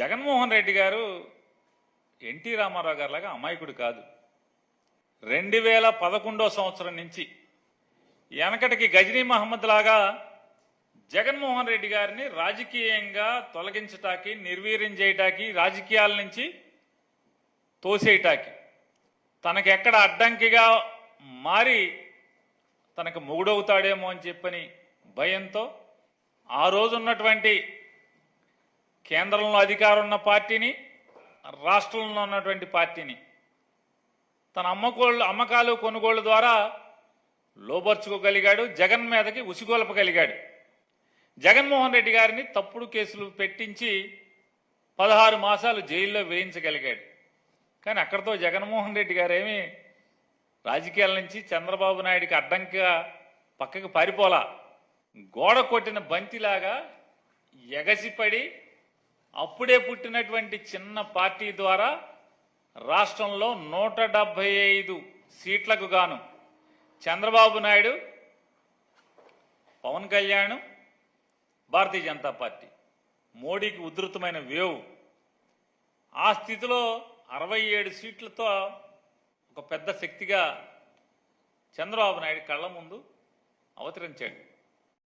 జగన్మోహన్ రెడ్డి గారు ఎన్టీ రామారావు గారిలాగా అమాయకుడు కాదు. రెండు వేల పదకొండో సంవత్సరం నుంచి వెనకటికి గజనీ మహమ్మద్ లాగా జగన్మోహన్ రెడ్డి గారిని రాజకీయంగా తొలగించటానికి నిర్వీర్యం చేయటాకి రాజకీయాల నుంచి తోసేయటాకి తనకెక్కడ అడ్డంకిగా మారి తనకు మొగుడవుతాడేమో అని చెప్పని భయంతో ఆ రోజున్నటువంటి కేంద్రంలో అధికారం ఉన్న పార్టీని రాష్ట్రంలో ఉన్నటువంటి పార్టీని. తన అమ్మకోళ్ళు అమ్మకాలు కొనుగోళ్ళ ద్వారా లోబర్చుకోగలిగాడు జగన్ మీదకి ఉసిగొలపగలిగాడు. జగన్మోహన్ రెడ్డి గారిని తప్పుడు కేసులు పెట్టించి పదహారు మాసాలు జైల్లో వేయించగలిగాడు. కానీ అక్కడితో జగన్మోహన్ రెడ్డి గారేమి రాజకీయాల నుంచి చంద్రబాబు నాయుడికి అడ్డంకిగా పక్కకి పారిపోలా. గోడ కొట్టిన బంతిలాగా ఎగసిపడి అప్పుడే పుట్టినటువంటి చిన్న పార్టీ ద్వారా రాష్ట్రంలో నూట డెబ్బై ఐదు సీట్లకు గాను చంద్రబాబు నాయుడు పవన్ కళ్యాణ్ భారతీయ జనతా పార్టీ మోడీకి ఉధృతమైన వేవ్. ఆ స్థితిలో అరవై ఏడు సీట్లతో ఒక పెద్ద శక్తిగా చంద్రబాబు నాయుడు కళ్ళ ముందు అవతరించాడు.